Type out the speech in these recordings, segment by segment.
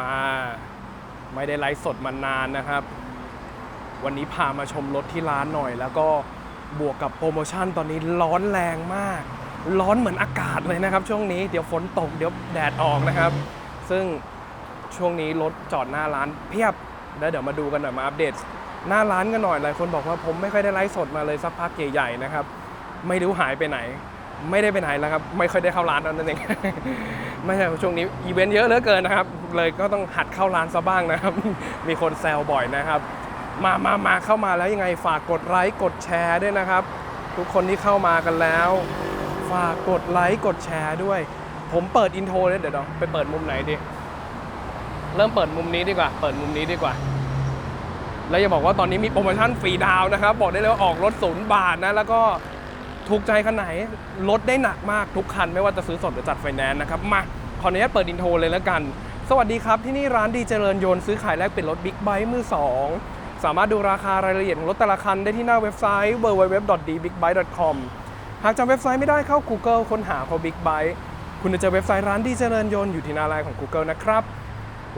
มา ไม่ได้ไลฟ์สดมานานนะครับ วันนี้พามาชมรถที่ร้านหน่อย แล้วก็บวกกับโปรโมชั่นตอนนี้ร้อนแรงมาก ร้อนเหมือนอากาศเลยนะครับ ช่วงนี้เดี๋ยวฝนตกเดี๋ยวแดดออกนะครับ ซึ่งช่วงนี้รถจอดหน้าร้านเพียบแล้วเดี๋ยวมาดูกันหน่อยมาอัปเดต หน้าร้านกันหน่อยหลายคนบอกว่าผมไม่ค่อยได้ไลฟ์สดมาเลยสักพักใหญ่ๆนะครับ ไม่รู้หายไปไหน ไม่ได้ไปไหนแล้วครับ ไม่ค่อยได้เข้าร้านนั่นเอง ไม่ใช่ช่วงนี้อีเวนต์เยอะเหลือเกินนะครับ เลยก็ต้องหัดเข้าร้านซะบ้างนะครับ มีคนแซวบ่อยนะครับ มามามาเข้ามาแล้วยังไงฝากกดไลค์กดแชร์ด้วยนะครับ ทุกคนที่เข้ามากันแล้ว ฝากกดไลค์กดแชร์ด้วย ผมเปิดอินโทรเลยเดี๋ยวเราไปเปิดมุมไหนดี เริ่มเปิดมุมนี้ดีกว่า เปิดมุมนี้ดีกว่า แล้วอย่าบอกว่าตอนนี้มีโปรโมชั่นฟรีดาวน์นะครับ บอกได้เลยว่าออกรถศูนย์บาทนะแล้วก็ ถูกใจคันไหนลดได้หนักมากทุกคัน ไม่ว่าจะซื้อสดหรือจัดไฟแนนซ์นะครับ มาขออนุญาตเปิดอินโทรเลยแล้วกัน สวัสดีครับ ที่นี่ร้านดีเจริญยนต์ซื้อขายแลกเปลี่ยนรถบิ๊กไบค์มือ 2 สามารถดูราคารายละเอียดของรถแต่ละคันได้ที่หน้าเว็บไซต์ www.dbigbike.com หากจำเว็บไซต์ไม่ได้เข้า Google ค้นหาคา Big Bike คุณจะเจอเว็บไซต์ร้านดีเจริญยนต์อยู่ที่หน้าไลน์ของ Google นะครับ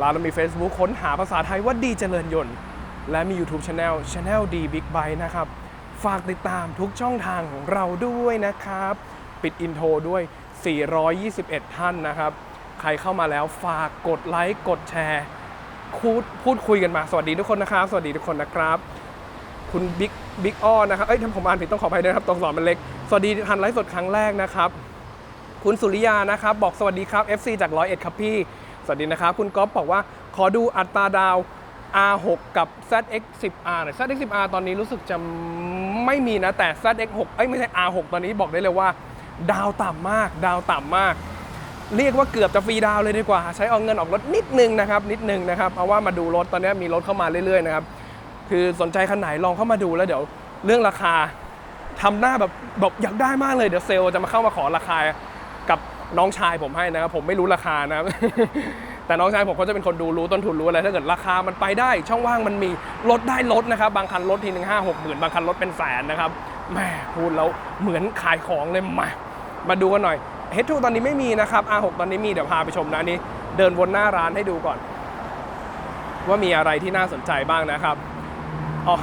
ร้านเรามี Facebook ค้นหาภาษาไทยว่าดีเจริญยนต์และมี YouTube Channel Channel D Big Bike นะครับ ฝากติดตามทุกช่องทางของเราด้วยนะครับ ปิดอินโทรด้วย 421 ท่านนะครับ ใครเข้ามาแล้วฝากกดไลค์กดแชร์พูดพูดคุยกันมา สวัสดีทุกคนนะครับ สวัสดีทุกคนนะครับ คุณบิ๊กบิ๊กอ้อนะครับ เอ้ยถ้าผมอ่านผิดต้องขออภัยด้วยนะครับตรงสอนมันเล็ก สวัสดีทันไลฟ์สดครั้งแรกนะครับ คุณสุริยานะครับ บอกสวัสดีครับ FC จากร้อยเอ็ดครับพี่ สวัสดีนะครับ คุณก๊อฟบอกว่าขอดูอัตราดาว R6 กับ ZX10R หน่อย ZX10R ตอนนี้รู้สึกจะไม่มีนะ แต่ ZX6 เอ้ยไม่ใช่ R6 ตอนนี้บอกได้เลยว่า ดาวต่ำมาก ดาวต่ำมาก เรียกว่าเกือบจะฟรีดาวเลยดีกว่า ใช้เอาเงินออกรถนิดนึงนะครับ นิดนึงนะครับ เพราะว่ามาดูรถตอนนี้มีรถเข้ามาเรื่อยๆนะครับ คือสนใจคันไหนลองเข้ามาดูแล้วเดี๋ยวเรื่องราคาทำหน้าแบบแบบอยากได้มากเลยเดี๋ยวเซลล์จะมาเข้ามาขอราคากับน้องชายผมให้นะครับผมไม่รู้ราคานะครับ แต่น้องชายผมเขาจะเป็นคนดูรู้ต้นทุนรู้อะไรถ้าเกิดราคามันไปได้ ช่องว่างมันมีลดได้ลดนะครับ บางคันลดทีหนึ่งห้าหกหมื่นบางคันลดเป็นแสนนะครับแหม่พูดแล้วเหมือนขายของเลยมามาดูกันหน่อย H2 ตอนนี้ไม่มีนะครับ R6 ตอนนี้มีเดี๋ยวพาไปชมนะนี้เดินวนหน้าร้านให้ดูก่อน ว่ามีอะไรที่น่าสนใจบ้างนะครับอ๋อ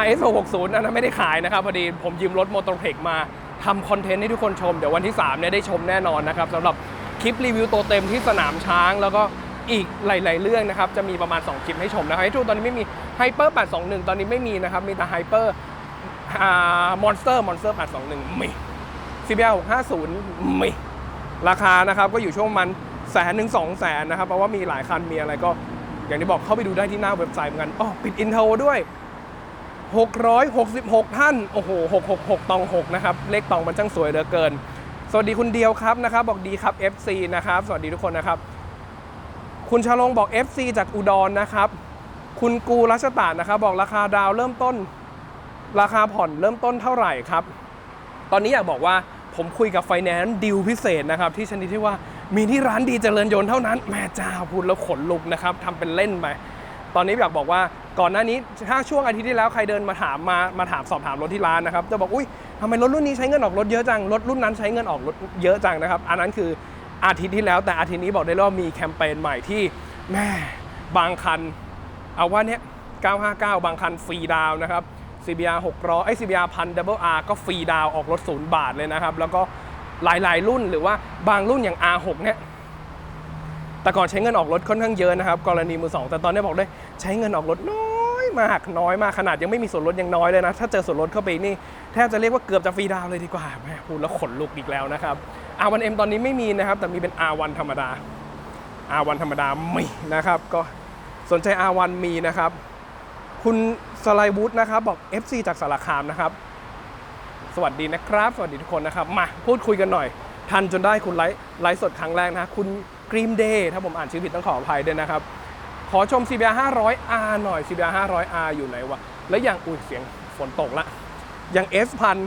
RS 660อันนั้นไม่ได้ขายนะครับ พอดีผมยืมรถ m o t o r p e c มาทำคอนเทนต์ให้ทุกคนชม เดี๋ยววันที่3เนี่ยได้ชมแน่นอนนะครับสำหรับ คลิปรีวิวตัวเต็มที่สนามช้าง แล้วก็อีกหลาย ๆ เรื่องนะครับ จะมีประมาณ 2 คลิปให้ชมนะครับไอ้ทูตอนนี้ไม่มี Hyper 821 ตอนนี้ไม่มีนะครับ มีแต่ Hyper อ่า Monster Monster 821 มี CBR 650 มี ราคานะครับก็อยู่ช่วงมันแสนหนึ่งสองแสนนะครับ เพราะว่ามีหลายคันมีอะไรก็ อย่างที่บอกเข้าไปดูได้ที่หน้าเว็บไซต์เหมือนกันอ๋อปิดอินโทอร์ด้วย 666 ท่าน โอ้โห 666 ตอง 6 นะครับ เลขตองมันช่างสวยเหลือเกิน สวัสดีคุณเดียวครับนะครับ บอกดีครับ FC นะครับ สวัสดีทุกคนนะครับ คุณชาลงบอก FC จากอุดรนะครับ คุณกูรัชตานะครับ บอกราคาดาวเริ่มต้น ราคาผ่อนเริ่มต้นเท่าไหร่ครับ ตอนนี้อยากบอกว่าผมคุยกับไฟแนนซ์ดิวพิเศษนะครับ ที่ชนิดที่ว่ามีที่ร้านดีเจริญยนต์เท่านั้นแม่เจ้าพูดแล้วขนลุกนะครับทำเป็นเล่นไปตอนนี้อยากบอกว่า ก่อนหน้านี้ถ้าช่วงอาทิตย์ที่แล้วใครเดินมาถามมามาถามสอบถามรถที่ร้านนะครับจะบอกอุ้ยทำไมรถรุ่นนี้ใช้เงินออกรถเยอะจังรถรุ่นนั้นใช้เงินออกรถเยอะจังนะครับ อันนั้นคืออาทิตย์ที่แล้วแต่อาทิตย์นี้บอกได้เลยว่ามีแคมเปญใหม่ที่แม่บางคัน เอาว่าเนี้ย959 บางคันฟรีดาวนะครับ CBR 600ไอ้ CBR 1000 Double R ก็ฟรีดาวออกรถศูนย์บาทเลยนะครับ แล้วก็หลายๆ รุ่นหรือว่าบางรุ่นอย่าง R6 เนี่ย แต่ก่อนใช้เงินออกรถค่อนข้างเยอะนะครับ กรณีมือสองแต่ตอนนี้บอกได้ใช้เงินออกรถน้อยมากน้อยมากขนาดยังไม่มีส่วนลดยังน้อยเลยนะ ถ้าเจอส่วนลดเข้าไปนี่แทบจะเรียกว่าเกือบจะฟรีดาวเลยดีกว่าแหมพูดแล้วขนลุกอีกแล้วนะครับ R1M ตอนนี้ไม่มีนะครับ แต่มีเป็น R1 ธรรมดา R1 ธรรมดาไมีนะครับก็สนใจ R1 มีนะครับ คุณสไลวูดนะครับบอก FC จากสารคามนะครับ สวัสดีนะครับ สวัสดีทุกคนนะครับ มาพูดคุยกันหน่อย ทันจนได้คุณไลฟ์ไลฟ์สดครั้งแรกนะคุณ กรีมเดย์ถ้าผมอ่านชื่อผิดต้องขออภัยด้วยนะครับ ขอชม CBR 500R หน่อย CBR 500R อยู่ไหนวะ แล้วอย่างอุ้ยเสียงฝนตกละ อย่าง S พัน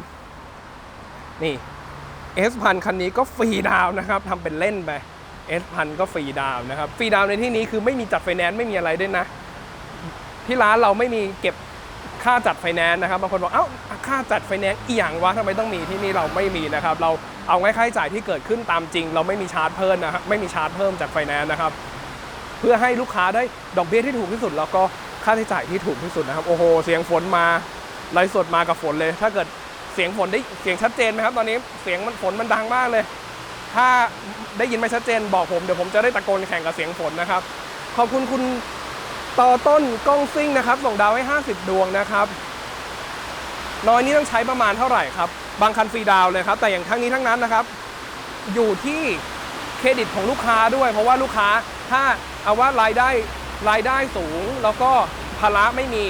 นี่ S พันคันนี้ก็ฟรีดาวนะครับทำเป็นเล่นไป S พันก็ฟรีดาวนะครับ ฟรีดาวในที่นี้คือไม่มีจัดไฟแนนซ์ไม่มีอะไรด้วยนะ ที่ร้านเราไม่มีเก็บ ค่าจัดไฟแนนซ์นะครับบางคนบอกเอ้าค่าจัดไฟแนนซ์อีหยังวะทำไมต้องมีที่นี่เราไม่มีนะครับ เราเอาไว้ค่าใช้จ่ายที่เกิดขึ้นตามจริง เราไม่มีชาร์จเพิ่มนะครับไม่มีชาร์จเพิ่มจากไฟแนนซ์นะครับเพื่อให้ลูกค้าได้ดอกเบี้ยที่ถูกที่สุด แล้วก็ค่าใช้จ่ายที่ถูกที่สุดนะครับ โอ้โห เสียงฝนมาไลฟ์สดมากับฝนเลย ถ้าเกิดเสียงฝนได้เสียงชัดเจนไหมครับ ตอนนี้เสียงมันฝนมันดังมากเลย ถ้าได้ยินไม่ชัดเจนบอกผมเดี๋ยวผมจะได้ตะโกนแข่งกับเสียงฝนนะครับขอบคุณคุณ ต่อต้นกล้องซิ่งนะครับส่งดาวให้ 50 ดวงนะครับ น้อยนี้ต้องใช้ประมาณเท่าไหร่ครับ บางคันฟรีดาวเลยครับ แต่อย่างทั้งนี้ทั้งนั้นนะครับ อยู่ที่เครดิตของลูกค้าด้วย เพราะว่าลูกค้าถ้าเอาว่ารายได้รายได้สูง แล้วก็ภาระไม่มี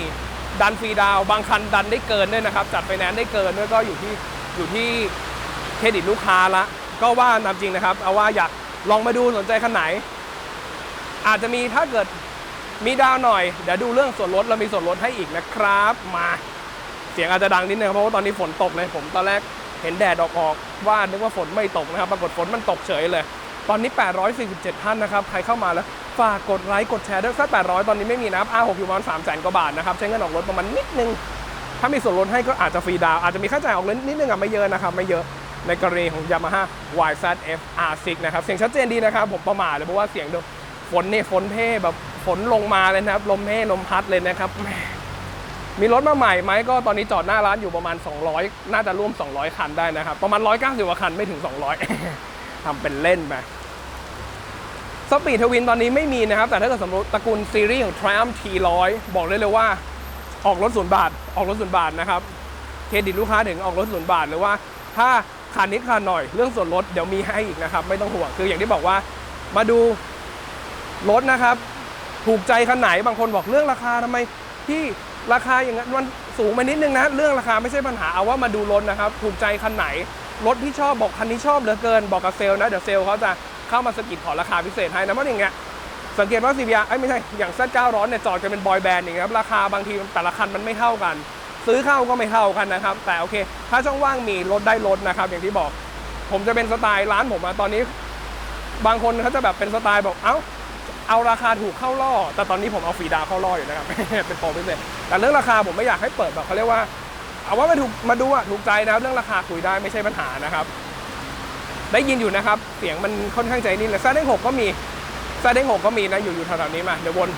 ดันฟรีดาว บางคันดันได้เกินด้วยนะครับ จัดไฟแนนซ์ได้เกินด้วยก็อยู่ที่อยู่ที่เครดิตลูกค้าละ ก็ว่าตามจริงนะครับ เอาว่าอยากลองมาดูสนใจคันไหน อาจจะมีถ้าเกิด มีดาวหน่อย เดี๋ยวดูเรื่องส่วนลดเรามีส่วนลดให้อีกนะครับ มา เสียงอาจจะดังนิดนึงครับเพราะว่าตอนนี้ฝนตกเลย ผมตอนแรกเห็นแดดออกออกว่านึกว่าฝนไม่ตกนะครับ ปรากฏฝนมันตกเฉยเลย ตอนนี้ 847 ท่านนะครับ ใครเข้ามาแล้ว ฝากกดไลค์กดแชร์ด้วยสัก800 ตอนนี้ไม่มีนะครับ R6 อยู่ประมาณ3 0 0 0 0 0กว่าบาทนะครับ ใช้เงินออกรถประมาณนิดนึง ถ้ามีส่วนลดให้ก็อาจจะฟรีดาว อาจจะมีค่าจ่ายออกรถนิดนึงอะไม่เยอะนะครับไม่เยอะในกรณีของ Yamaha YZF R6 นะครับเสียงชัดเจนดีนะครับผมประมาทเลยเพราะว่าเสียงเดียวฝนเนี่ยฝนเพ่แบบ ฝนลงมาเลยนะครับ ลมเพ่ลมพัดเลยนะครับแหมมีรถมาใหม่ไหมก็ตอนนี้จอดหน้าร้านอยู่ประมาณ 200 น่าจะร่วม 200 คันได้นะครับ ประมาณ 190กว่าคันไม่ถึง 200ทำเป็นเล่นไปสปีดทวินตอนนี้ไม่มีนะครับ แต่ถ้าเกิดสมมติตระกูลซีรีส์ของ Triumph T100 บอกได้เลยว่าออกรถศูนย์บาท ออกรถศูนย์บาทนะครับ เครดิตลูกค้าถึงออกรถศูนย์บาทหรือว่าถ้าขาดนิดขาดหน่อยเรื่องส่วนลดเดี๋ยวมีให้อีกนะครับ ไม่ต้องห่วงคืออย่างที่บอกว่ามาดูรถนะครับ ถูกใจคันไหนบางคนบอกเรื่องราคาทำไมที่ราคาอย่างนั้นมันสูงไปนิดนึงนะ เรื่องราคาไม่ใช่ปัญหาเอาว่ามาดูรถนะครับ ถูกใจคันไหน รถที่ชอบบอกคันนี้ชอบเหลือเกินบอกกับเซลล์นะ เดี๋ยวเซลล์เขาจะเข้ามาสกิดขอราคาพิเศษให้นะเพราะอย่างเงี้ยสังเกตว่า CBR ไอ้ไม่ใช่อย่างซัดเก้าร้อนเนี่ยจอดกันเป็นบอยแบนด์อย่างเงี้ยครับราคาบางทีแต่ละคันมันไม่เท่ากัน ซื้อเข้าก็ไม่เท่ากันนะครับ แต่โอเค ถ้าช่องว่างมีรถได้รถนะครับ อย่างที่บอก ผมจะเป็นสไตล์ร้านผมอะตอนนี้ บางคนเขาจะแบบเป็นสไตล์บอกเอ้า เอาราคาถูกเข้าล่อ แต่ตอนนี้ผมเอาฟรีดาวเข้าล่ออยู่นะครับ เป็นโปรพิเศษแต่เรื่องราคาผมไม่อยากให้เปิดแบบเขาเรียกว่า เอาว่ามาถูกมาดูอะถูกใจนะเรื่องราคาคุยได้ไม่ใช่ปัญหานะครับ ได้ยินอยู่นะครับ เสียงมันค่อนข้างใจนิ่งเลยซดเด้งหกก็มีซดเด้งหกก็มีนะอยู่อยู่แถวๆนี้มาเดี๋ยววน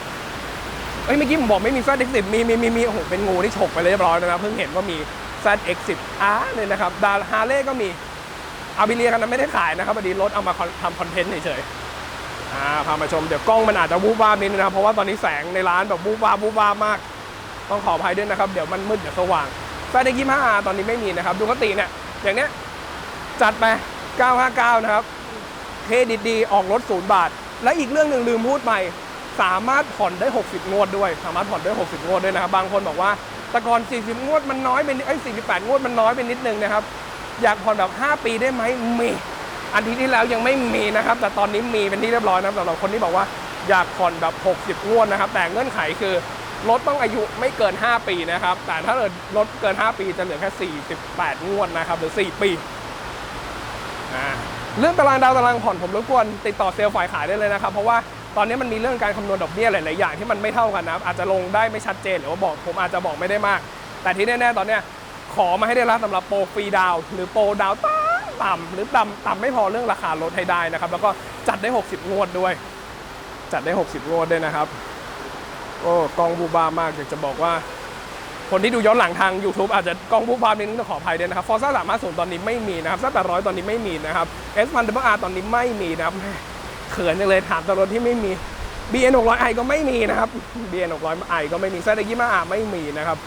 เอ้ยเมื่อกี้ผมบอกไม่มีซดเอ็กสิบมีมีมีมีโอ้โหเป็นงูที่ฉกไปเรียบร้อยแล้วนะเพิ่งเห็นว่ามีซดเอ็กสิบอาร์เลยนะครับดาฮาเล่ก็มีอาบิเลียกันนั้นไม่ได้ขายนะครับพอดีรถเอามาทำคอนเทนต์เฉยๆ อ่าพามาชมเดี๋ยวกล้องมันอาจจะวูบวาบนิดนึงนะครับเพราะว่าตอนนี้แสงในร้านแบบวูบวาบวูบวาบมาก ต้องขออภัยด้วยนะครับ เดี๋ยวมันมืดเดี๋ยวสว่างแฟนในยี่ห้าตอนนี้ไม่มีนะครับดูกติเนี่ยอย่างเนี้ยจัดไป 959 นะครับเครดิตดีออกรถศูนย์บาท และอีกเรื่องหนึ่งลืมพูดไปสามารถผ่อนได้ 60 งวดด้วย สามารถผ่อนได้ 60 งวดด้วยนะครับ บางคนบอกว่าแต่ก่อน 40 งวดมันน้อยไปนิดเอ้48 งวดมันน้อยไปนิดนึงนะครับ อยากผ่อนแบบ 5 ปีได้ไหมมี อาทิตย์ที่แล้วยังไม่มีนะครับ แต่ตอนนี้มีเป็นที่เรียบร้อยนะครับสำหรับคนที่บอกว่าอยากผ่อนแบบ 60งวดนะครับ แต่เงื่อนไขคือรถต้องอายุไม่เกิน 5 ปีนะครับ แต่ถ้าเกิดรถเกิน 5 ปีจะเหลือแค่ 48 งวดนะครับ หรือ 4 ปี เรื่องตารางดาวตารางผ่อนผมรบกวนติดต่อเซลล์ฝ่ายขายได้เลยนะครับ เพราะว่าตอนนี้มันมีเรื่องการคำนวณดอกเบี้ยหลาย ๆ อย่างที่มันไม่เท่ากันนะครับ อาจจะลงได้ไม่ชัดเจนหรือว่าบอกผมอาจจะบอกไม่ได้มาก แต่ที่แน่ ๆ ตอนเนี้ยขอมาให้ได้รับสำหรับโปรฟรีดาวหรือโปรดาวต่ำ ต่ำหรือต่ำต่ำไม่พอเรื่องราคารถให้ได้นะครับ แล้วก็จัดได้ 60 งวดด้วย จัดได้ 60 งวดด้วยนะครับ โอ้กล้องบูบามากอยากจะบอกว่า คนที่ดูย้อนหลังทาง YouTube อาจจะกล้องบูบามนิดนึงต้องขออภัยด้วยนะครับฟอร์ซ่าสามารถศูนย์ตอนนี้ไม่มีนะครับซ่าแปดร้อยตอนนี้ไม่มีนะครับ S 1 W R ตอนนี้ไม่มีนะครับเขินจังเลยถามตลอดที่ไม่มี BN 600 i ก็ไม่มีนะครับ BN 600 i ก็ไม่มีแซดยี่มาไม่มีนะครับ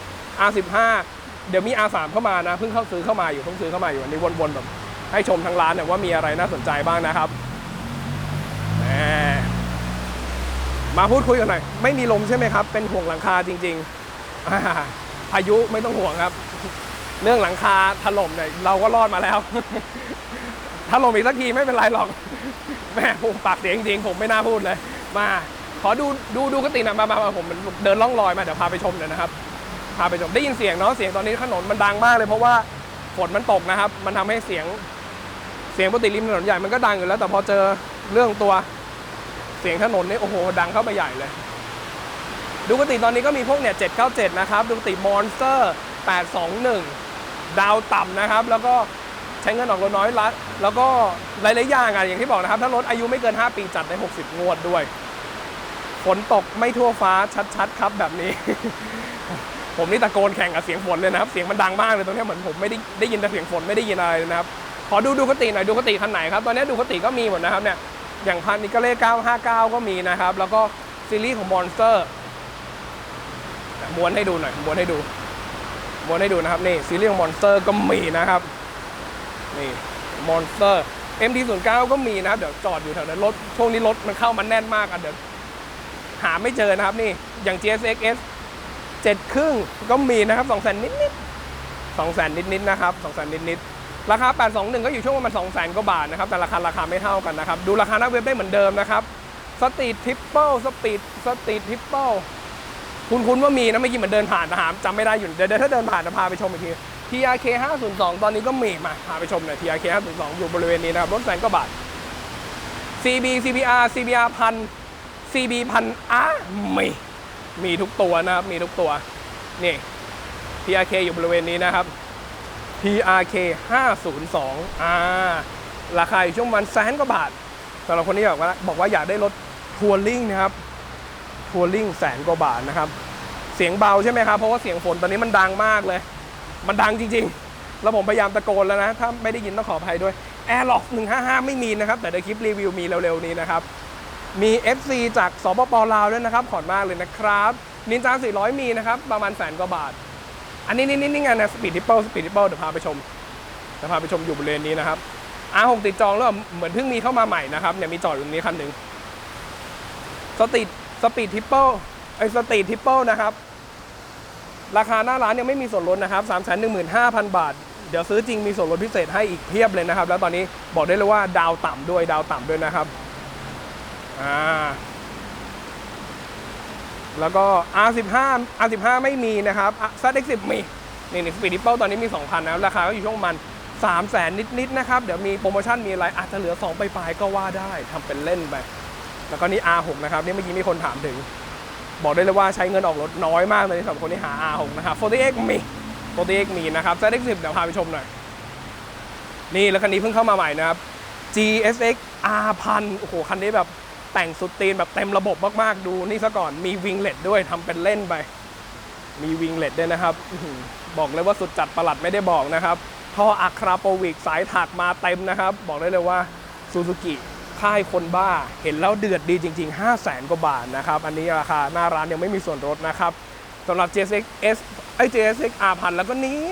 R 15 เดี๋ยวมี R 3 เข้ามานะ เพิ่งเข้าซื้อเข้ามาอยู่เพิ่งซื้อเข้ามาอยู่วันนี้วนๆแบบ ให้ชมทั้งร้านว่ามีอะไรน่าสนใจบ้างนะครับมาพูดคุยกันหน่อย ไม่มีลมใช่ไหมครับ เป็นห่วงหลังคาจริงๆพายุไม่ต้องห่วงครับ เรื่องหลังคาถล่มเนี่ยเราก็รอดมาแล้วถล่มอีกสักทีไม่เป็นไรหรอกแม่ผมปากเสียงจริงผมไม่น่าพูดเลย มาขอดูดูดูกติหนะมามามาผมเดินล่องรอยมาเดี๋ยวพาไปชมหน่อยนะครับพาไปชมได้ยินเสียงเนาะเสียงตอนนี้ถนนมันดังมากเลยเพราะว่าฝนมันตกนะครับ มันทำให้เสียง เสียงปกติริมถนนใหญ่มันก็ดังอยู่แล้ว แต่พอเจอเรื่องตัวเสียงถนนนี่โอ้โห ดังเข้าไปใหญ่เลย ดูกติตอนนี้ก็มีพวกเนี่ย797 นะครับ ดูกติมอนสเตอร์ 821 ดาวต่ำนะครับ แล้วก็ใช้เงินออกรถน้อยละแล้วก็หลายๆอย่างอะอย่างที่บอกนะครับ ถ้ารถอายุไม่เกิน 5 ปีจัดได้ 60 งวดด้วย ฝนตกไม่ทั่วฟ้าชัดๆ ครับแบบนี้ ผมนี่ตะโกนแข่งกับเสียงฝนเลยนะครับ เสียงมันดังมากเลยตรงนี้เหมือนผมไม่ได้ได้ยินแต่เสียงฝนไม่ได้ยินอะไรเลยนะครับ ขอดูดูคติหน่อยดูคติคันไหนครับ ตอนนี้ดูคติก็มีหมดนะครับเนี่ยอย่างพันนิกาเล่959 ก็มีนะครับ แล้วก็ซีรีส์ของมอนสเตอร์ม้วนให้ดูหน่อยม้วนให้ดูม้วนให้ดูนะครับนี่ซีรีส์ของมอนสเตอร์ก็มีนะครับนี่มอนสเตอร์ MT09 ก็มีนะครับ เดี๋ยวจอดอยู่แถวนั้นรถช่วงนี้รถมันเข้ามาแน่นมากอะเดี๋ยวหาไม่เจอนะครับนี่อย่าง GSX S เจ็ดครึ่งก็มีนะครับสองแสนนิดนิดสองแสนนิดนิดๆนะครับสองแสนนิดนิดๆ ราคา 821 ก็อยู่ช่วงประมาณ2แสนกว่าบาทนะครับ แต่ราคาราคาไม่เท่ากันนะครับ ดูราคาหน้าเว็บได้เหมือนเดิมนะครับ สตรีททริปเปิลสปีดสตรีททริปเปิลคุณคุณว่ามีนะเมื่อกี้เหมือนเดินผ่านแต่หามจำไม่ได้อยู่ เดี๋ยวถ้าเดินผ่านจะพาไปชมอีกที TRK 502 ตอนนี้ก็มีมาพาไปชมหน่อย TRK 502 อยู่บริเวณนี้นะครับรถแสนกว่าบาท CB CBR CBR พัน CB พันอะมีมีทุกตัวนะครับ มีทุกตัว นี่ PRK อยู่บริเวณนี้นะครับ PRK 502อ่าราคาอยู่ช่วงประมันแสนกว่าบาทสำหรับคนที่บอกว่าบอกว่าอยากได้รถทัวริงนะครับทัวริงแสนกว่าบาทนะครับ เสียงเบาใช่ไหมครับ เพราะว่าเสียงฝนตอนนี้มันดังมากเลย มันดังจริงๆ แล้วผมพยายามตะโกนแล้วนะ ถ้าไม่ได้ยินต้องขออภัยด้วย Airlock 155 ไม่มีนะครับ แต่ในคลิปรีวิวมีเร็วๆนี้นะครับ มี FC จากสปปลาวด้วยนะครับ ขอบมากเลยนะครับนินจา400 มีนะครับ ประมาณแสนกว่าบาท อันนี้นี่นี่ไงนะสปีดทิปเปิลสปีดทิปเปิลเดี๋ยวพาไปชมเดี๋ยวพาไปชมอยู่บริเวณนี้นะครับ R6 ติดจองแล้วเหมือนเพิ่งมีเข้ามาใหม่นะครับเนี่ยมีจอดอยู่ตรงนี้คันหนึ่งสปีดสปีดทิปเปิลไอสตรีททิปเปิลนะครับ ราคาหน้าร้านยังไม่มีส่วนลดนะครับ3 1 5 0 0 0 บาท เดี๋ยวซื้อจริงมีส่วนลดพิเศษให้อีกเพียบเลยนะครับ แล้วตอนนี้บอกได้เลยว่าดาวต่ำด้วยดาวต่ำด้วยนะครับ อ่า แล้วก็ R15 R15 ไม่มีนะครับ ZX10 มี นี่นี่สปีดดิปเปิลตอนนี้มี 2 คันนะครับ ราคาก็อยู่ช่วงประมัน 3 0 0แสนนิด ๆ นะครับ เดี๋ยวมีโปรโมชั่นมีอะไรอาจจะเหลือ 2 ไปลายก็ว่าได้ทำเป็นเล่นไป แล้วก็นี่ R6 นะครับ นี่เมื่อกี้มีคนถามถึง บอกได้เลยว่าใช้เงินออกรถน้อยมากเลยสำหรับคนที่หา R6 นะครับ 40X มี 40X มีนะครับ ZX10 เดี๋ยวพาไปชมหน่อย นี่แล้วคันนี้เพิ่งเข้ามาใหม่นะครับ GSX R1000 โอ้โหคันนี้แบบ แต่งสุดตีนแบบเต็มระบบมากๆ ดูนี่ซะก่อนมีวิงเล็ตด้วยทำเป็นเล่นไป มีวิงเล็ตด้วยนะครับ บอกเลยว่าสุดจัดประหลัดไม่ได้บอกนะครับท่ออะคราโปวิกสายถักมาเต็มนะครับ บอกได้เลยว่าซูซูกิค่ายคนบ้า เห็นแล้วเดือดดีจริง ๆ 5 0 0แสนกว่าบาทนะครับ อันนี้ราคาหน้าร้านยังไม่มีส่วนลดนะครับสำหรับ GSX S ไอ้ GSX R1000 แล้วก็นี่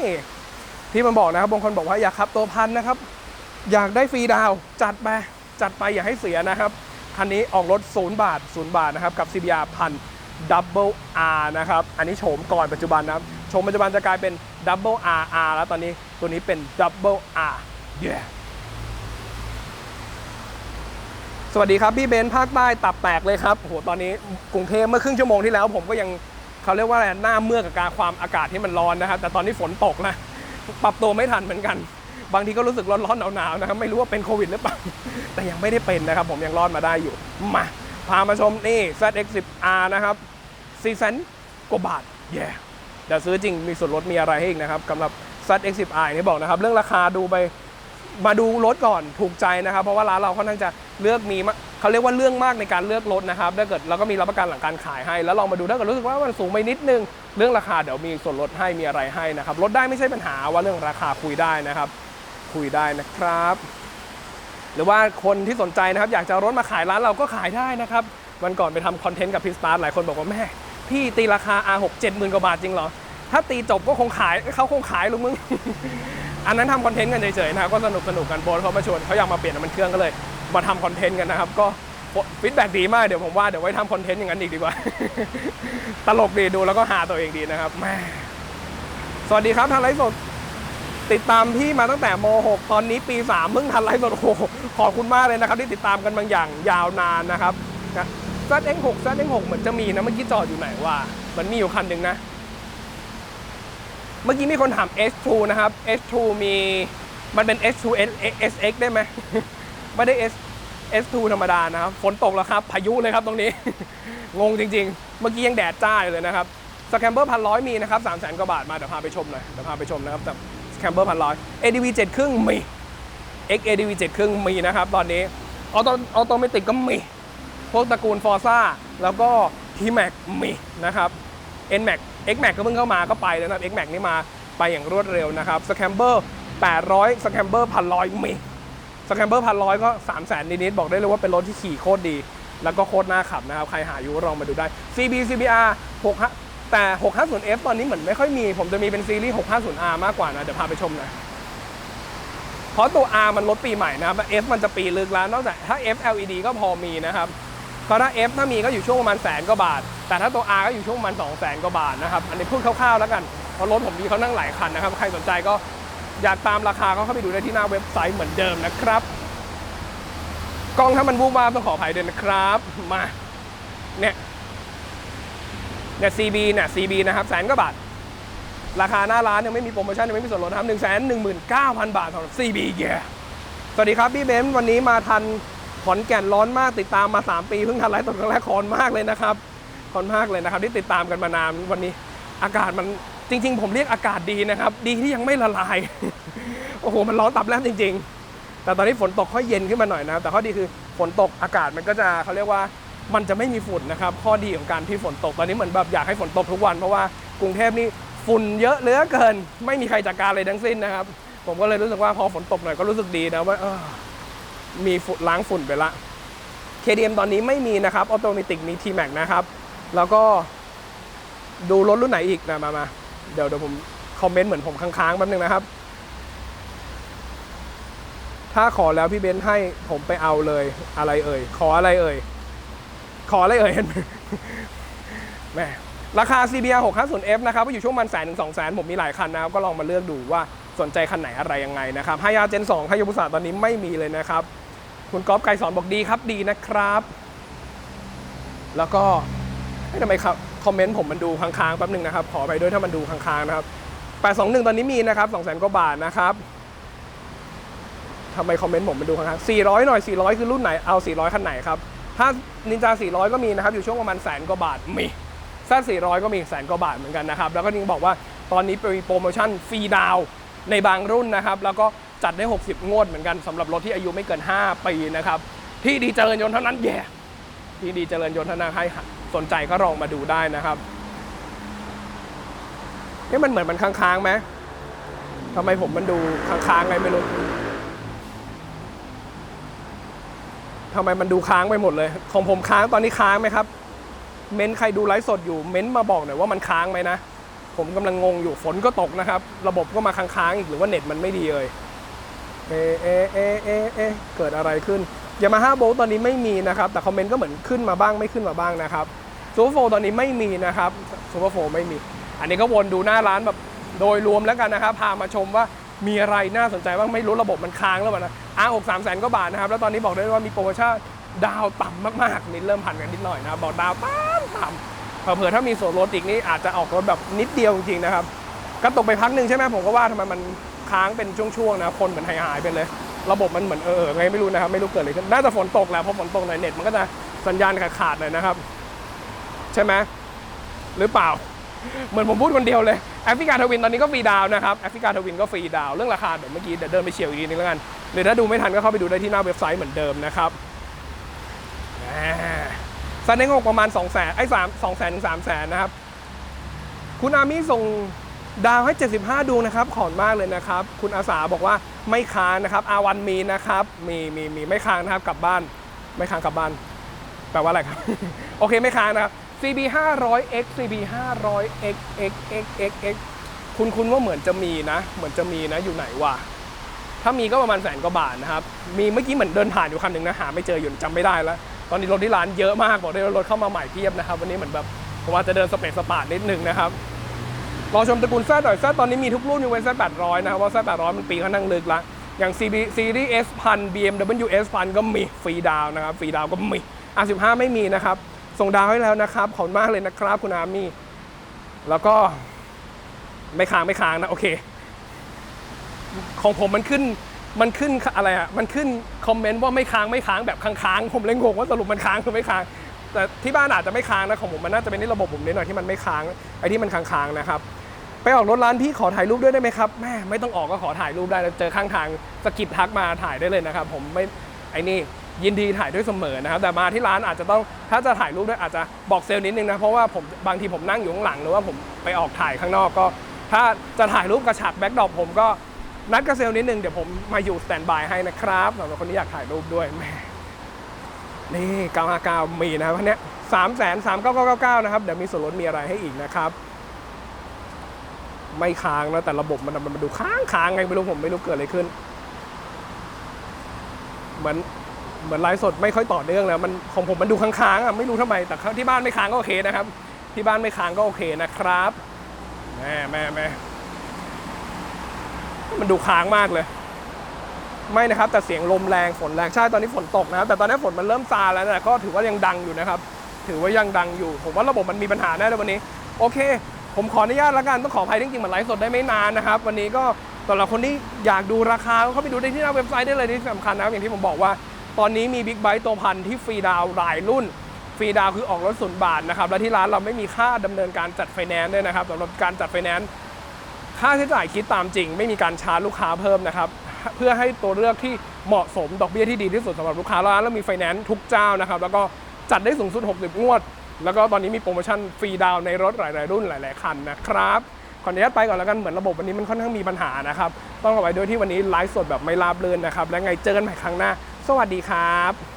ที่มันบอกนะครับบางคนบอกว่าอยากขับตัวพันนะครับ อยากได้ฟรีดาวจัดไปจัดไปอย่าให้เสียนะครับ คันนี้ออกรถ 0 บาท 0 บาทนะครับกับ CBR พัน Double R นะครับ อันนี้โฉมก่อนปัจจุบันนะครับโฉมปัจจุบันจะกลายเป็น Double R R แล้วตอนนี้ตัวนี้เป็น Double R yeah สวัสดีครับ พี่เบนภาคใต้ตับแตกเลยครับโหตอนนี้กรุงเทพเมื่อครึ่งชั่วโมงที่แล้ว ผมก็ยังเขาเรียกว่าอะไรหน้าเมื่อกกับการความอากาศที่มันร้อนนะครับ แต่ตอนนี้ฝนตกนะ ปรับตัวไม่ทันเหมือนกัน บางทีก็รู้สึกร้อนๆหนาวๆนะครับไม่รู้ว่าเป็นโควิดหรือเปล่า แต่ยังไม่ได้เป็นนะครับผมยังรอดมาได้อยู่มาพามาชมนี่ ZX10R นะครับ4แสนกว่าบาทเย้เดี๋ยวซื้อจริงมีส่วนลดมีอะไรให้อีกนะครับสำหรับ ZX10R อย่างที่บอกนะครับ เรื่องราคาดูไปมาดูรถก่อนถูกใจนะครับ เพราะว่าร้านเราค่อนข้างจะเลือกมีเขาเรียกว่าเรื่องมากในการเลือกรถนะครับถ้าเกิดเราก็มีรับประกันหลังการขายให้ แล้วลองมาดูถ้าเกิดรู้สึกว่ามันสูงไปนิดนึง เรื่องราคาเดี๋ยวมีส่วนลดให้มีอะไรให้นะครับลดได้ไม่ใช่ปัญหาว่าเรื่องราคาคุยได้นะครับ คุยได้นะครับ หรือว่าคนที่สนใจนะครับ อยากจะรถมาขายร้านเราก็ขายได้นะครับ วันก่อนไปทำคอนเทนต์กับพี่สตาร์หลายคนบอกว่าแม่ พี่ตีราคา R6 70,000กว่าบาทจริงเหรอ ถ้าตีจบก็คงขายเขาคงขายลุงมึง อันนั้นทำคอนเทนต์กันเฉยๆนะครับก็สนุกสนุกกันโบนเขามาชวนเขาอยากมาเปลี่ยนมันเครื่องก็เลย มาทำคอนเทนต์กันนะครับก็ฟีดแบ็ดีมากเดี๋ยวผมว่าเดี๋ยวไว้ทำคอนเทนต์อย่างนั้นอีกดีกว่า ตลกดีดูแล้วก็หาตัวเองดีนะครับแม่สวัสดีครับทางไลฟ์สด ติดตามพี่มาตั้งแต่ม .6 ตอนนี้ปี 3 เพิ่งทันไลฟ์สดโอ้โหขอบคุณมากเลยนะครับ ที่ติดตามกันบางอย่างยาวนานนะครับซัดเอ็งหกซัดเอ็งหกเหมือนจะมีนะเมื่อกี้จอดอยู่ไหนว่า มันมีอยู่คันหนึ่งนะ เมื่อกี้มีคนถาม S2 นะครับ S2 มีมันเป็น S2 SX ได้ไหมไม่ได้ S S2 ธรรมดานะครับ ฝนตกแล้วครับ พายุเลยครับตรงนี้ งงจริง ๆ เมื่อกี้ยังแดดจ้าอยู่เลยนะครับสแคมเบอร์พันร้อยมีนะครับสามแสนกว่าบาทมาเดี๋ยวพาไปชมหน่อยเดี๋ยวพาไปชมนะครับ แคมเบอร์พันร้อย ADV เจ็ดครึ่งมี X ADV เจ็ดครึ่งมีนะครับตอนนี้ออโตออโตเมติกก็มี พวกตระกูลฟอร์ซ่าแล้วก็ทีแม็กมีนะครับ n m a x x m a x ก็เพิ่งเข้ามาก็ไปแล้วนะครับ x m a x นี่มาไปอย่างรวดเร็วนะครับสแคมเบอร์800สแคมเบอร์พันร้อยมีสแคมเบอร์พันร้อยก็3 0 0 0 0 0นิดๆบอกได้เลยว่าเป็นรถที่ขี่โคตรดี แล้วก็โคตรน่าขับนะครับ ใครหาอยู่ลองมาดูได้ CB CBR 6 แต่ 650F ตอนนี้เหมือนไม่ค่อยมี ผมจะมีเป็นซีรีส์ 650R มากกว่านะ เดี๋ยวพาไปชมหน่อย เพราะตัว R มันลดปีใหม่นะครับ F มันจะปีลึกแล้ว นอกจากถ้า F LED ก็พอมีนะครับ ก็ถ้า F ถ้ามีก็อยู่ช่วงประมาณแสนกว่าบาท แต่ถ้าตัว R ก็อยู่ช่วงประมาณ2 0 0แสนกว่าบาทนะครับ อันนี้พูดคร่าวๆแล้วกัน เพราะรถผมมีเขานั่งหลายคันนะครับ ใครสนใจก็อยากตามราคาก็เข้าไปดูได้ที่หน้าเว็บไซต์เหมือนเดิมนะครับ กล้องถ้ามันวูบวาบต้องขออภัยด้วยนะครับ มา เนี่ย เนี่ย CB เนี่ย CB นะครับแสนกว่าบาท ราคาหน้าร้านยังไม่มีโปรโมชั่นยังไม่มีส่วนลดนะครับหนึ่งแสนหนึ่งหมื่นเก้าพันบาทสำหรับ CB แย่สวัสดีครับพี่เบนซ์วันนี้มาทันขอนแก่นร้อนมากติดตามมา 3 ปีเพิ่งทันไลฟ์ตอนครั้งแรกคอนมากเลยนะครับคอนมากเลยนะครับ ที่ติดตามกันมานานวันนี้ อากาศมันจริง ๆ ผมเรียกอากาศดีนะครับ ดีที่ยังไม่ละลาย โอ้โหมันร้อนตับแลบจริง ๆ แต่ตอนนี้ฝนตกค่อยเย็นขึ้นมาหน่อยนะครับแต่ข้อดีคือฝนตกอากาศมันก็จะเขาเรียกว่า มันจะไม่มีฝุ่นนะครับ ข้อดีของการที่ฝนตกตอนนี้เหมือนแบบอยากให้ฝนตกทุกวันเพราะว่ากรุงเทพนี่ฝุ่นเยอะเหลือเกิน ไม่มีใครจัดการเลยทั้งสิ้นนะครับ ผมก็เลยรู้สึกว่าพอฝนตกหน่อยก็รู้สึกดีนะว่าออมีฝุ่นล้างฝุ่นไปละ KDM ตอนนี้ไม่มีนะครับออโตเมติกมี T-Max นะครับ แล้วก็ดูรถรุ่นไหนอีกนะมามาเดี๋ยวเดี๋ยวผมคอมเมนต์เหมือนผมค้างๆแป๊บนึงนะครับ ถ้าขอแล้วพี่เบนซ์ให้ผมไปเอาเลยอะไรเอ่ย ขออะไรเอ่ย ขออะไรเอ่ยแม่ราคา CBR 650F นะครับก็อยู่ช่วงมันแสนถึงสองแสนผมมีหลายคันนะครับ ก็ลองมาเลือกดูว่าสนใจคันไหนอะไรยังไงนะครับฮายาเจน2ฮายาบุสะตอนนี้ไม่มีเลยนะครับ คุณก๊อฟไกรสอนบอกดีครับดีนะครับ แล้วก็ทำไมครับคอมเมนต์ผมมันดูค้างๆแป๊บนึงนะครับ ขอไปด้วยถ้ามันดูค้างๆนะครับ821 ตอนนี้มีนะครับ200,000กว่าบาทนะครับทำไมคอมเมนต์ผมมันดูค้างๆ400 หน่อย 400 คือรุ่นไหนเอา 400 คันไหนครับ ถ้านินจา 400 ก็มีนะครับ อยู่ช่วงประมาณแสนกว่าบาทมีแซด400 ก็มีแสนกว่าบาทเหมือนกันนะครับ แล้วก็นิงบอกว่าตอนนี้มีโปรโมชั่นฟรีดาวในบางรุ่นนะครับ แล้วก็จัดได้ 60 งวดเหมือนกันสำหรับรถที่อายุไม่เกิน 5 ปีนะครับ ที่ดีเจริญยนต์เท่านั้นแย่ที่ดีเจริญยนต์เท่านั้นให้สนใจก็ลองมาดูได้นะครับเอ๊ะมันเหมือนมันค้างๆไหมทำไมผมมันดูค้างๆไงไม่รู้ ทำไมมันดูค้างไปหมดเลย ของผมค้างตอนนี้ค้างไหมครับ เม้นใครดูไลฟ์สดอยู่ เม้นมาบอกหน่อยว่ามันค้างไหมนะ ผมกำลังงงอยู่ฝนก็ตกนะครับ ระบบก็มาค้างๆอีกหรือว่าเน็ตมันไม่ดีเลยเอเอเอเอเอเกิดอะไรขึ้นยามาฮ่าโบตอนนี้ไม่มีนะครับ แต่คอมเมนต์ก็เหมือนขึ้นมาบ้างไม่ขึ้นมาบ้างนะครับซูเปอร์โฟตอนนี้ไม่มีนะครับซูเปอร์โฟไม่มี อันนี้ก็วนดูหน้าร้านแบบโดยรวมแล้วกันนะครับ พามาชมว่า มีอะไรน่าสนใจบ้างไม่รู้ระบบมันค้างแล้วมั้นะอาอกสามแสนกว่าบาทนะครับ แล้วตอนนี้บอกได้ว่ามีโปรโมชั่นดาวต่ำมากๆนี่เริ่มพันกันนิดหน่อยนะบอกดาวต่ำต่ำเผื่อถ้ามีส่วนลดอีกนี่อาจจะออกรถแบบนิดเดียวจริงๆนะครับก็ตกไปพักหนึ่งใช่ไหมผมก็ว่าทำไมมันค้างเป็นช่วงๆนะคนเหมือนหายหายๆไปเลย ระบบมันเหมือนเออไงไม่รู้นะครับไม่รู้เกิดอะไรขึ้นน่าจะฝนตกแหละเพราะฝนตกหน่อยเน็ตมันก็จะสัญญาณขาดๆหน่อยนะครับ ใช่ไหมหรือเปล่า เหมือนผมพูดคนเดียวเลย แอฟริกาทวินตอนนี้ก็ฟรีดาวนะครับแอฟริกาทวินก็ฟรีดาวเรื่องราคาเดี๋ยวเมื่อกี้เดี๋ยวเดินไปเฉียวอีกทีนึงแล้วกันหรือถ้าดูไม่ทันก็เข้าไปดูได้ที่หน้าเว็บไซต์เหมือนเดิมนะครับซันเด้งอกประมาณ2 0 0แสนไอ้สามสองแสนถึงสามแสนนะครับ คุณอามิส่งดาวให้ 75 ดวงนะครับ ขอบคุณมากเลยนะครับ คุณอาสาบอกว่าไม่ค้างนะครับ อาวันมีนะครับ มีมีมีไม่ค้างนะครับกลับบ้าน ไม่ค้างกลับบ้าน แปลว่าอะไรครับ โอเคไม่ค้างนะครับ CB 500X CB 500X X X X X คุณคุณว่าเหมือนจะมีนะ เหมือนจะมีนะอยู่ไหนวะถ้ามีก็ประมาณแสนกว่าบาทนะครับ มีเมื่อกี้เหมือนเดินผ่านอยู่คันหนึ่งนะหาไม่เจออยู่จำไม่ได้แล้ว ตอนนี้รถที่ร้านเยอะมากบอกได้ว่ารถเข้ามาใหม่เพียบนะครับ วันนี้เหมือนแบบผมว่าจะเดินสเปซสปาดนิดนึงนะครับรอชมตระกูลแซดหน่อยแซดตอนนี้มีทุกรุ่นยกเว้นแซด800นะครับว่าแซด800มันปีค่อนข้างลึกละอย่าง CB Series S พัน BMW S พันก็มีฟรีดาวนะครับฟรีดาวก็มี R15 ไม่มีนะครับ ส่งดาวให้แล้วนะครับ ขอบคุณมากเลยนะครับคุณอามี่ แล้วก็ไม่ค้างไม่ค้างนะ โอเค ของผมมันขึ้นมันขึ้นอะไรอะมันขึ้นคอมเมนต์ว่าไม่ค้างไม่ค้างแบบค้างๆ ผมเลยงงว่าสรุปมันค้างหรือไม่ค้าง แต่ที่บ้านอาจจะไม่ค้างนะของผมมันน่าจะเป็นที่ระบบผมนิดหน่อยที่มันไม่ค้างไอ้ที่มันค้างๆนะครับ ไปออกรถร้านพี่ขอถ่ายรูปด้วยได้ไหมครับแม่ไม่ต้องออกก็ขอถ่ายรูปได้แล้วเจอข้างทางสกิปทักมาถ่ายได้เลยนะครับ ผมไม่ไอ้นี่ ยินดีถ่ายด้วยเสมอนะครับ แต่มาที่ร้านอาจจะต้องถ้าจะถ่ายรูปด้วยอาจจะบอกเซลล์นิดนึงนะ เพราะว่าผมบางทีผมนั่งอยู่ข้างหลังหรือว่าผมไปออกถ่ายข้างนอกก็ ถ้าจะถ่ายรูปกระฉากแบ็กดรอปผมก็นัดกับเซลล์นิดนึงเดี๋ยวผมมาอยู่สแตนบายให้นะครับสำหรับคนที่อยากถ่ายรูปด้วยแหมนี่959มีนะครับวันเนี้ยสามแสนสามเก้าเก้าเก้านะครับเดี๋ยวมีส่วนลดมีอะไรให้อีกนะครับ ไม่ค้างนะแต่ระบบมันมันดูค้างค้างไงไม่รู้ผมไม่รู้เกิดอะไรขึ้น เหมือน เหมือนไลฟ์สดไม่ค่อยต่อเนื่องแล้วมันของผมมันดูค้างๆอะไม่รู้ทำไมแต่ที่บ้านไม่ค้างก็โอเคนะครับ ที่บ้านไม่ค้างก็โอเคนะครับแม่แม่แม่มันดูค้างมากเลย ไม่นะครับ แต่เสียงลมแรงฝนแรงใช่ตอนนี้ฝนตกนะครับ แต่ตอนนี้ฝนมันเริ่มซาแล้วแต่ก็ถือว่ายังดังอยู่นะครับ ถือว่ายังดังอยู่ ผมว่าระบบมันมีปัญหาแน่เลยวันนี้ โอเค ผมขออนุญาตแล้วกันต้องขออภัยจริงๆมันไลฟ์สดได้ไม่นานนะครับ วันนี้ก็สำหรับคนที่อยากดูราคาก็เข้าไปดูได้ที่หน้าเว็บไซต์ได้เลยที่สำคัญนะครับอย่างที่ผมบอกว่า ตอนนี้มีบิ๊กไบค์ตัวพันที่ฟรีดาวหลายรุ่น ฟรีดาวคือออกรถศูนย์บาทนะครับ และที่ร้านเราไม่มีค่าดำเนินการจัดไฟแนนซ์ด้วยนะครับสำหรับการจัดไฟแนนซ์ค่าใช้จ่ายคิดตามจริง ไม่มีการชาร์จลูกค้าเพิ่มนะครับ เพื่อให้ตัวเลือกที่เหมาะสมดอกเบี้ยที่ดีที่สุดสำหรับลูกค้าร้านแล้วมีไฟแนนซ์ทุกเจ้านะครับแล้วก็จัดได้สูงสุด 60 งวด แล้วก็ตอนนี้มีโปรโมชั่นฟรีดาวในรถหลาย ๆ รุ่นหลาย ๆ คันนะครับขออนุญาตไปก่อนแล้วกันเหมือนระบบวันนี้มันค่อนข้างมีปัญหานะครับ ต้องขอไปด้วยที่วันนี้ไลฟ์สดแบบไม่ราบรื่นนะครับ และไงเจอกันใหม่ครั้งหน้า สวัสดีครับ